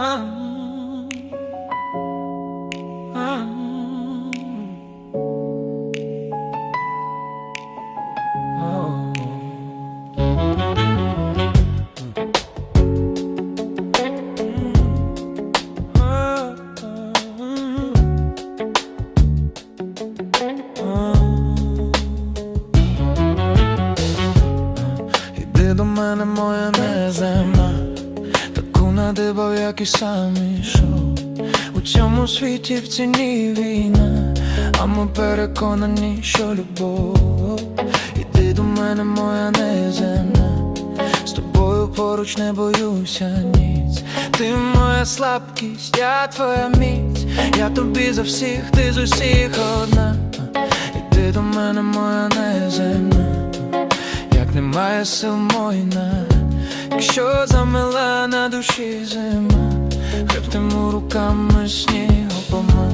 I'm надибав, як і сам ішов. У цьому світі в ціні війна, а ми переконані, що любов. Іди до мене, моя неземна, з тобою поруч не боюся ніць. Ти моя слабкість, я твоя міць, я тобі за всіх, ти з усіх одна. Іди до мене, моя неземна як немає сил мойна, якщо замила на душі зима, хребтиму руками снігопома,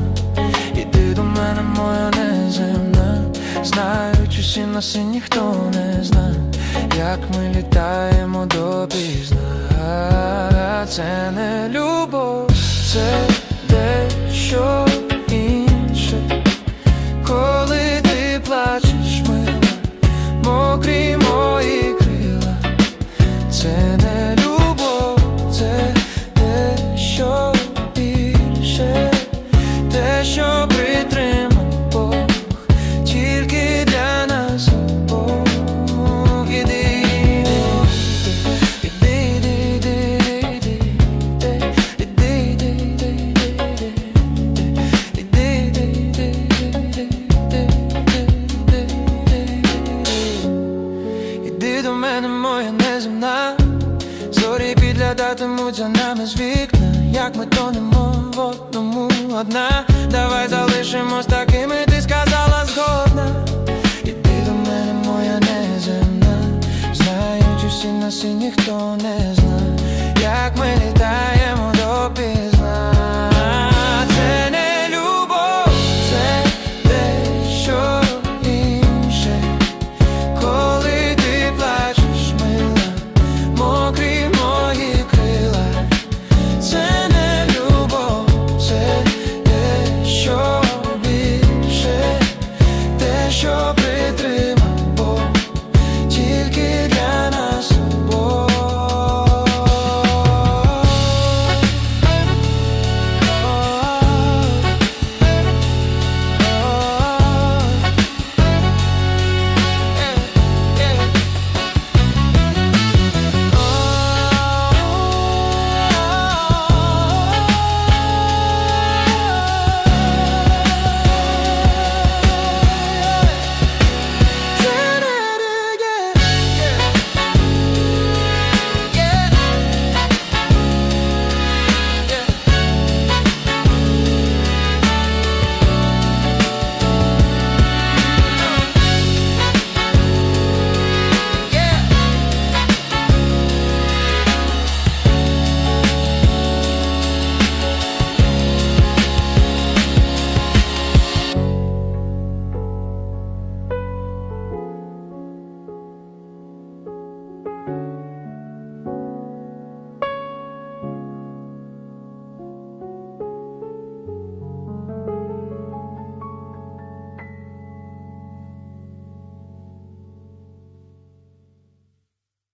іди до мене, моя неземна, знають усі нас і ніхто не зна, як ми літаємо допізна. Це не любов, це дещо Наглядатимуть за нами з вікна, як ми тонемо в одному одна. Давай залишимось такими, ти сказала згодна. І ти до мене моя неземна. Знають усі нас і ніхто не зна, як ми літаємо.